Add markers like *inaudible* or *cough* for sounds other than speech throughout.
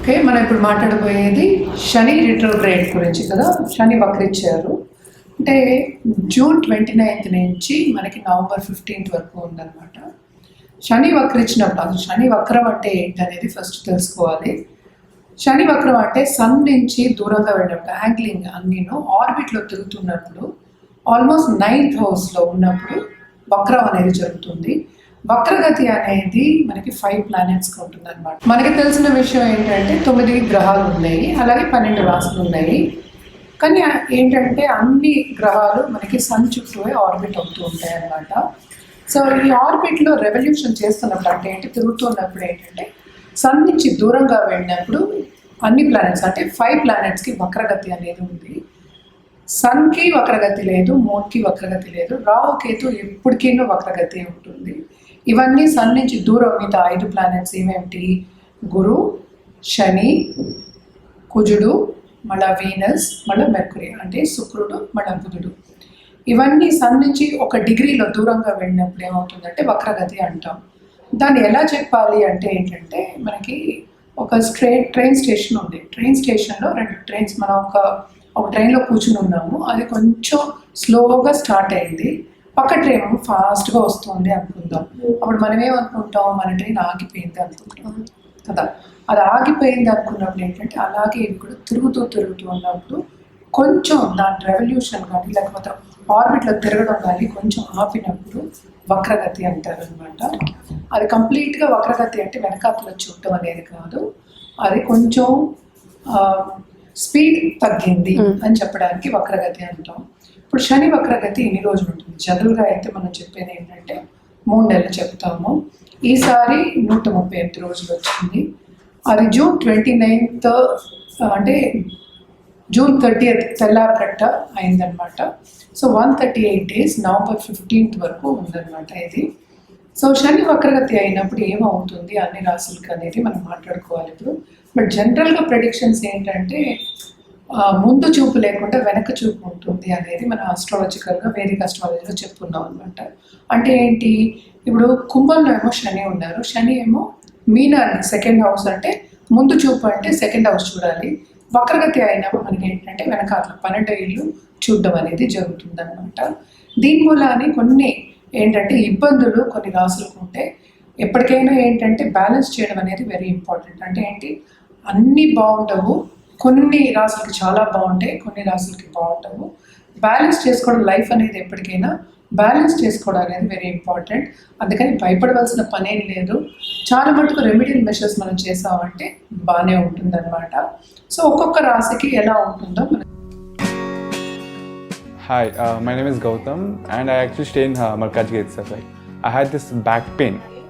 okay మనం ఇప్పుడు మాట్లాడబోయేది శని retrograde గురించి కదా. శని వక్రించారు అంటే జూన్ ట్వంటీ నైన్త్ నుంచి మనకి నవంబర్ ఫిఫ్టీన్త్ వరకు ఉందన్నమాట. శని వక్రించినప్పుడు అసలు శని వక్రం అంటే ఏంటి అనేది ఫస్ట్ తెలుసుకోవాలి. శని వక్రం అంటే సన్ నుంచి దూరంగా వెళ్ళినప్పుడు యాంగ్లింగ్ అన్నీను ఆర్బిట్లో తిరుగుతున్నప్పుడు ఆల్మోస్ట్ నైన్త్ హౌస్లో ఉన్నప్పుడు వక్రం అనేది జరుగుతుంది. వక్రగతి అనేది మనకి ఫైవ్ ప్లానెట్స్ ఉంటుంది అనమాట మనకి తెలిసిన విషయం ఏంటంటే తొమ్మిది గ్రహాలు ఉన్నాయి అలాగే పన్నెండు రాసులు ఉన్నాయి. కానీ ఏంటంటే అన్ని గ్రహాలు మనకి సన్ చుట్టూ ఆర్బిట్ అవుతూ ఉంటాయి అన్నమాట సో ఈ ఆర్బిట్లో రెవల్యూషన్ చేస్తున్నప్పుడు అంటే ఏంటి? తిరుగుతున్నప్పుడు ఏంటంటే సన్ నుంచి దూరంగా వెళ్ళినప్పుడు అన్ని ప్లానెట్స్ అంటే ఫైవ్ ప్లానెట్స్కి వక్రగతి అనేది ఉంది. సన్కి వక్రగతి లేదు మూన్కి వక్రగతి లేదు రాహు కేతు ఎప్పటికీ వక్రగతి ఉంటుంది. ఇవన్నీ సన్ నుంచి దూరం. మిగతా ఐదు ప్లానెట్స్ ఏమేమిటి? గురు శని కుజుడు మళ్ళా వీనస్ మళ్ళీ మెర్కురీ అంటే శుక్రుడు మళ్ళా బుధుడు. ఇవన్నీ సన్ నుంచి ఒక డిగ్రీలో దూరంగా వెళ్ళినప్పుడు ఏమవుతుందంటే వక్రగతి అంటాం. దాన్ని ఎలా చెప్పాలి అంటే ఏంటంటే మనకి ఒక ట్రైన్ ట్రైన్ స్టేషన్ ఉంది. ట్రైన్ స్టేషన్లో రెండు ట్రైన్స్ మనం ఒక ఒక ట్రైన్లో కూర్చుని ఉన్నాము. అది కొంచెం స్లోగా స్టార్ట్ అయింది. పక్క ట్రైన్ ఫాస్ట్గా వస్తుంది అనుకుందాం. అప్పుడు మనం ఏమనుకుంటాం? మన ట్రైన్ ఆగిపోయింది అనుకుంటాం. కదా? అది ఆగిపోయింది అనుకున్నప్పుడు ఏంటంటే అలాగే ఇవి కూడా తిరుగుతూ తిరుగుతూ ఉన్నప్పుడు కొంచెం దాని రెవల్యూషన్ కానీ లేకపోతే ఆర్బిట్లో తిరగడం కానీ కొంచెం ఆపినప్పుడు వక్రగతి అంటారు అనమాట అది కంప్లీట్గా వక్రగతి అంటే వెనకాతల చూడటం అనేది కాదు. అది కొంచెం స్పీడ్ తగ్గింది అని చెప్పడానికి వక్రగతి అంటాం. ఇప్పుడు శని వక్రగతి ఎన్ని రోజులు ఉంటుంది? జనరల్గా అయితే మనం చెప్పేది ఏంటంటే మూడు నెలలు చెప్తాము. ఈసారి నూట ముప్పై ఎనిమిది రోజులు వచ్చింది. అది జూన్ ట్వంటీ నైన్త్ అంటే జూన్ థర్టీ తెల్లారకట్ట అయిందనమాట so one thirty eight days November fifteenth వరకు ఉందన్నమాట ఇది. సో శని వక్రగతి అయినప్పుడు ఏమవుతుంది అన్ని రాసులకి అనేది మనం మాట్లాడుకోవాలి ఇప్పుడు. బట్ జనరల్గా ప్రెడిక్షన్స్ ఏంటంటే ముందు చూపు లేకుండా వెనక చూపు ఉంటుంది అనేది మనం ఆస్ట్రాలజికల్గా వేదిక ఆస్ట్రాలజీలో చెప్పుకున్నాం అనమాట అంటే ఏంటి? ఇప్పుడు కుంభంలో ఏమో శని ఉన్నారు. శని ఏమో మీనాన్ని సెకండ్ హౌస్ అంటే ముందు చూపు అంటే సెకండ్ హౌస్ చూడాలి. వక్రగతి అయినప్పుడు మనకి ఏంటంటే వెనకాల పన్నెండు ఇల్లు చూడడం అనేది జరుగుతుంది అనమాట దీని మూలాన్ని కొన్ని ఏంటంటే ఇబ్బందులు కొన్ని రాసులకు ఉంటే ఎప్పటికైనా ఏంటంటే బ్యాలెన్స్ చేయడం అనేది వెరీ ఇంపార్టెంట్ అంటే ఏంటి? అన్నీ బాగుండవు. కొన్ని రాసులకి చాలా బాగుంటాయి కొన్ని రాసులకి బాగుంటాము బ్యాలెన్స్ చేసుకోవడం లైఫ్ అనేది ఎప్పటికైనా బ్యాలెన్స్ చేసుకోవడం అనేది వెరీ ఇంపార్టెంట్ అందుకని భయపడవలసిన పనేం లేదు చాలా మటుకు రెమెడియల్ మెషర్స్ మనం చేసామంటే బాగానే ఉంటుందన్నమాట సో ఒక్కొక్క రాశికి ఎలా ఉంటుందో మనం hi my name is Gautam and I actually stay in Markaz gate sir itself. Like, I had this.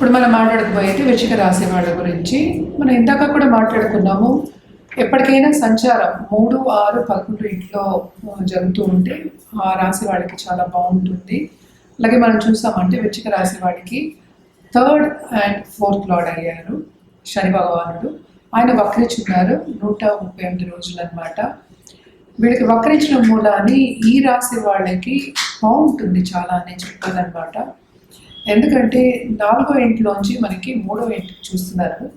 ఇప్పుడు మనం మాట్లాడకపోయేది వృచ్చిక రాశి వాళ్ళ గురించి. మనం ఇందాక కూడా మాట్లాడుకున్నాము ఎప్పటికైనా సంచారం మూడు ఆరు పదకొండు ఇంట్లో జరుగుతూ ఉంటే ఆ రాశి వాళ్ళకి చాలా బాగుంటుంది. అలాగే మనం చూసామంటే వృచ్చిక రాశి వాడికి థర్డ్ అండ్ ఫోర్త్ లార్డ్ అయ్యారు శని భగవానుడు. ఆయన వక్రించున్నారు నూట ముప్పై ఎనిమిది రోజులు అనమాట వీళ్ళకి వక్రించిన మూలాన్ని ఈ రాశి వాళ్ళకి బాగుంటుంది చాలా అని చెప్పాలన్నమాట ఎందుకంటే నాలుగో ఇంట్లోంచి మనకి మూడో ఇంటికి చూస్తున్నారు.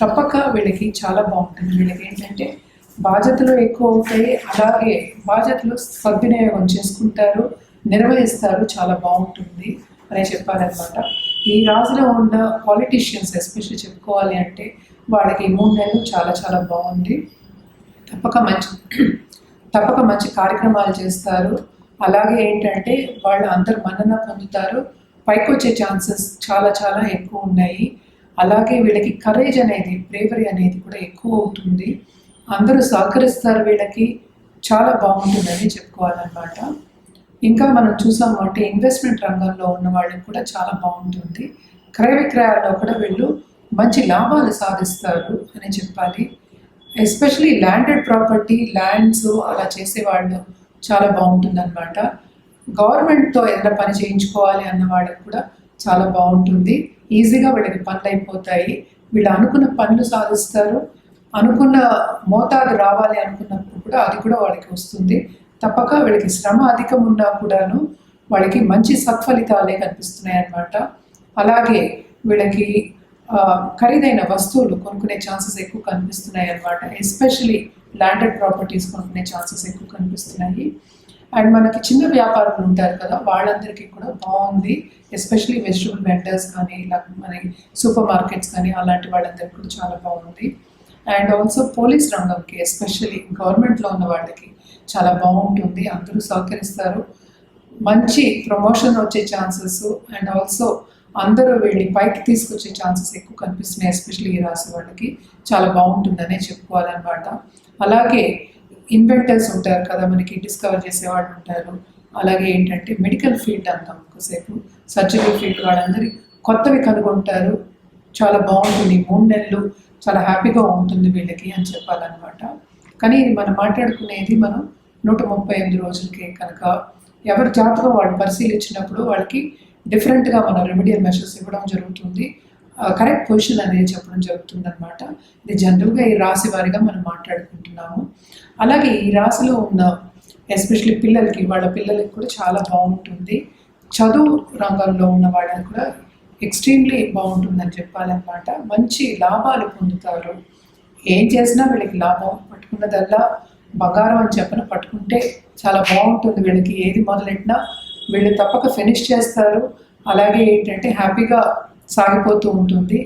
తప్పక వీళ్ళకి చాలా బాగుంటుంది. వీళ్ళకి ఏంటంటే బాధ్యతలు ఎక్కువ అవుతాయి. అలాగే బాధ్యతలు సద్వినియోగం చేసుకుంటారు నిర్వహిస్తారు. చాలా బాగుంటుంది అనే చెప్పారనమాట. ఈ రాజులో ఉన్న పాలిటీషియన్స్ ఎస్పెషల్లీ చెప్పుకోవాలి అంటే వాళ్ళకి మూడు నెలలు చాలా చాలా బాగుంది. తప్పక మంచి *clears throat* తప్పక మంచి కార్యక్రమాలు చేస్తారు. అలాగే ఏంటంటే వాళ్ళు అందరు మన్నన పొందుతారు. పైకి వచ్చే ఛాన్సెస్ చాలా చాలా ఎక్కువ ఉన్నాయి. అలాగే వీళ్ళకి కరేజ్ అనేది బ్రేవరీ అనేది కూడా ఎక్కువ అవుతుంది. అందరూ సహకరిస్తారు వీళ్ళకి. చాలా బాగుంటుందని చెప్పుకోవాలన్నమాట. ఇంకా మనం చూసాము అంటే ఇన్వెస్ట్మెంట్ రంగంలో ఉన్న వాళ్ళకి కూడా చాలా బాగుంటుంది. క్రయ విక్రయాల్లో కూడా వీళ్ళు మంచి లాభాలు సాధిస్తారు అని చెప్పాలి. ఎస్పెషలీ ల్యాండెడ్ ప్రాపర్టీ ల్యాండ్స్ అలా చేసేవాళ్ళు చాలా బాగుంటుంది అనమాట గవర్నమెంట్తో ఏదైనా పని చేయించుకోవాలి అన్న వాళ్ళకి కూడా చాలా బాగుంటుంది. ఈజీగా వీళ్ళకి పనులు అయిపోతాయి. వీళ్ళు అనుకున్న పనులు సాధిస్తారు. అనుకున్న మోతాదు రావాలి అనుకున్నప్పుడు కూడా అది కూడా వాళ్ళకి వస్తుంది. తప్పక వీళ్ళకి శ్రమ అధికం ఉన్నా కూడాను వాళ్ళకి మంచి సత్ఫలితాలే కనిపిస్తున్నాయి అన్నమాట. అలాగే వీళ్ళకి ఖరీదైన వస్తువులు కొనుక్కునే ఛాన్సెస్ ఎక్కువ కనిపిస్తున్నాయి అన్నమాట. ఎస్పెషలీ ల్యాండెడ్ ప్రాపర్టీస్ కొనుక్కునే ఛాన్సెస్ ఎక్కువ కనిపిస్తున్నాయి. అండ్ మనకి చిన్న వ్యాపారులు ఉంటారు కదా వాళ్ళందరికీ కూడా బాగుంది. ఎస్పెషలీ వెజిటబుల్ వెండర్స్ కానీ ఇలా మన సూపర్ మార్కెట్స్ కానీ అలాంటి వాళ్ళందరికీ కూడా చాలా బాగుంది. అండ్ ఆల్సో పోలీస్ రంగంకి ఎస్పెషల్లీ గవర్నమెంట్లో ఉన్న వాళ్ళకి చాలా బాగుంటుంది. అందరూ సహకరిస్తారు. మంచి ప్రమోషన్ వచ్చే ఛాన్సెస్ అండ్ ఆల్సో అందరూ వెళ్ళి పైకి తీసుకొచ్చే ఛాన్సెస్ ఎక్కువ కనిపిస్తున్నాయి ఎస్పెషల్లీ ఈ రాశి వాళ్ళకి. చాలా బాగుంటుందనే చెప్పుకోవాలన్నమాట. అలాగే ఇన్వెంటర్స్ ఉంటారు కదా మనకి డిస్కవర్ చేసేవాళ్ళు ఉంటారు. అలాగే ఏంటంటే మెడికల్ ఫీల్డ్ అంతా ఒకసేపు సర్జరీ ఫీల్డ్ వాళ్ళందరి కొత్తవి కనుగొంటారు. చాలా బాగుంటుంది. మూడు నెలలు చాలా హ్యాపీగా ఉంటుంది వీళ్ళకి అని చెప్పాలన్నమాట. కానీ ఇది మనం మాట్లాడుకునేది మనం నూట ముప్పై ఎనిమిది రోజులకే కనుక ఎవరి జాతకం వాళ్ళు పరిశీలించినప్పుడు వాళ్ళకి డిఫరెంట్గా మన రెమెడియల్ మెషర్స్ ఇవ్వడం జరుగుతుంది. కరెక్ట్ పొజిషన్ అనేది చెప్పడం జరుగుతుంది అనమాట ఇది జనరల్గా ఈ రాశి వారిగా మనం మాట్లాడుకుంటున్నాము. అలాగే ఈ రాశిలో ఉన్న ఎస్పెషల్లీ పిల్లలకి వాళ్ళ పిల్లలకి కూడా చాలా బాగుంటుంది. చదువు రంగంలో ఉన్న వాళ్ళకి కూడా ఎక్స్ట్రీమ్లీ బాగుంటుందని చెప్పాలన్నమాట. మంచి లాభాలు పొందుతారు. ఏం చేసినా వీళ్ళకి లాభం పట్టుకున్నదల్లా బంగారం అని చెప్పని పట్టుకుంటే చాలా బాగుంటుంది వీళ్ళకి. ఏది మొదలెట్టినా వీళ్ళు తప్పక ఫినిష్ చేస్తారు. అలాగే ఏంటంటే హ్యాపీగా సాగిపోతూ ఉంటుంది.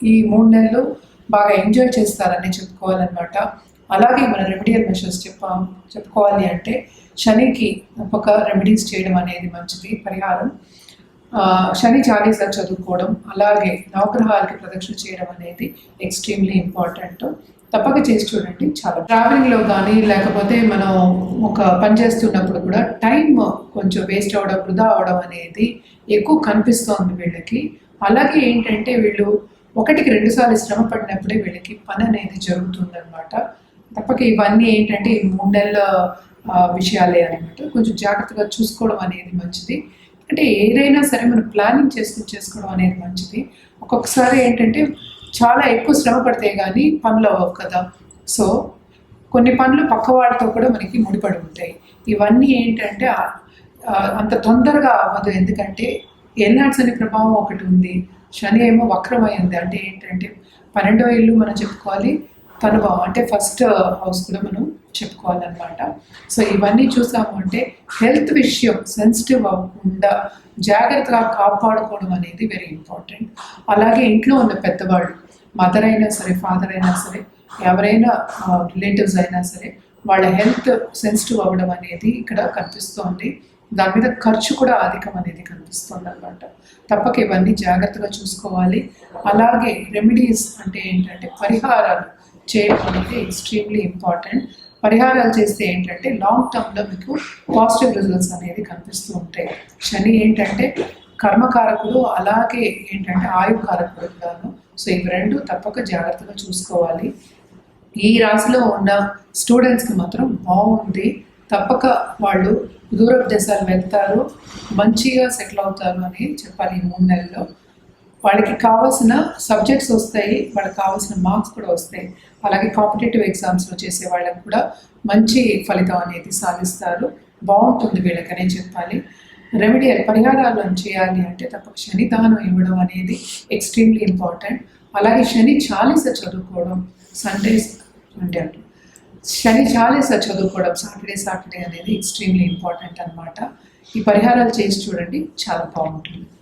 ఈ మూడు నెలలు బాగా ఎంజాయ్ చేస్తారని చెప్పుకోవాలన్నమాట. అలాగే మన రెమెడియల్ మెషర్స్ చెప్ప చెప్పుకోవాలి అంటే శనికి ఒక రెమెడీస్ చేయడం అనేది మంచిది పరిహారం. శని చాలీసా చదువుకోవడం అలాగే నవగ్రహాలకి ప్రదక్షిణ చేయడం అనేది ఎక్స్ట్రీమ్లీ ఇంపార్టెంట్ తప్పక చేసి చూడండి చాలా ట్రావెలింగ్లో కానీ లేకపోతే మనం ఒక పని చేస్తున్నప్పుడు కూడా టైం కొంచెం వేస్ట్ అవ్వడం వృధా అవడం అనేది ఎక్కువ కనిపిస్తోంది వీళ్ళకి. అలాగే ఏంటంటే వీళ్ళు ఒకటికి రెండుసార్లు శ్రమ పడినప్పుడే వీళ్ళకి పని అనేది జరుగుతుందనమాట తప్పక ఇవన్నీ ఏంటంటే ఈ మూడు నెలల విషయాలే అనమాట కొంచెం జాగ్రత్తగా చూసుకోవడం అనేది మంచిది. అంటే ఏదైనా సరే మనం ప్లానింగ్ చేసుకుని చేసుకోవడం అనేది మంచిది. ఒక్కొక్కసారి ఏంటంటే చాలా ఎక్కువ శ్రమ పడితే కానీ పనులు అవ్వవు కదా. సో కొన్ని పనులు పక్క వాళ్ళతో కూడా మనకి ముడిపడి ఉంటాయి. ఇవన్నీ ఏంటంటే అంత తొందరగా అవ్వదు. ఎందుకంటే ఎల్నాడ్స్ అనే ప్రభావం ఒకటి ఉంది. శని ఏమో వక్రమైంది అంటే ఏంటంటే పన్నెండో ఇల్లు మనం చెప్పుకోవాలి. తనుభావం అంటే ఫస్ట్ హౌస్ కూడా మనం చెప్పుకోవాలన్నమాట. సో ఇవన్నీ చూసాము అంటే హెల్త్ విషయం సెన్సిటివ్ అవ్వకుండా జాగ్రత్తగా కాపాడుకోవడం అనేది వెరీ ఇంపార్టెంట్ అలాగే ఇంట్లో ఉన్న పెద్దవాళ్ళు మదర్ అయినా సరే ఫాదర్ అయినా సరే ఎవరైనా రిలేటివ్స్ అయినా సరే వాళ్ళ హెల్త్ సెన్సిటివ్ అవ్వడం అనేది ఇక్కడ కనిపిస్తోంది. దాని మీద ఖర్చు కూడా అధికం అనేది కనిపిస్తుంది అనమాట తప్పక ఇవన్నీ జాగ్రత్తగా చూసుకోవాలి. అలాగే రెమెడీస్ అంటే ఏంటంటే పరిహారాలు చేయడం అనేది ఎక్స్ట్రీమ్లీ ఇంపార్టెంట్ పరిహారాలు చేస్తే ఏంటంటే లాంగ్ టర్మ్లో మీకు పాజిటివ్ రిజల్ట్స్ అనేది కనిపిస్తూ ఉంటాయి. శని ఏంటంటే కర్మకారకుడు అలాగే ఏంటంటే ఆయుకారకుడు కూడాను. సో ఇవి రెండు తప్పక జాగ్రత్తగా చూసుకోవాలి. ఈ రాశిలో ఉన్న స్టూడెంట్స్కి మాత్రం బాగుంది. తప్పక వాళ్ళు దూర దేశాలు వెళ్తారు మంచిగా సెటిల్ అవుతారు అని చెప్పాలి ఈ మూడు నెలల్లో. వాళ్ళకి కావాల్సిన సబ్జెక్ట్స్ వస్తాయి వాళ్ళకి కావాల్సిన మార్క్స్ కూడా వస్తాయి. అలాగే కాంపిటేటివ్ ఎగ్జామ్స్లో చేసే వాళ్ళకి కూడా మంచి ఫలితం అనేది సాధిస్తారు. బాగుంటుంది వీళ్ళకనే చెప్పాలి. రెమెడియల్ పరిహారాలు చేయాలి అంటే తప్పక శని దానం ఇవ్వడం అనేది ఎక్స్ట్రీమ్లీ ఇంపార్టెంట్ అలాగే శని చాలీస చదువుకోవడం సండేస్ అంటే శని చాలీస చదువుకోవడం సాటర్డే సాటర్డే అనేది ఎక్స్ట్రీమ్లీ ఇంపార్టెంట్ అన్నమాట. ఈ పరిహారాలు చేసి చూడండి చాలా బాగుంటుంది.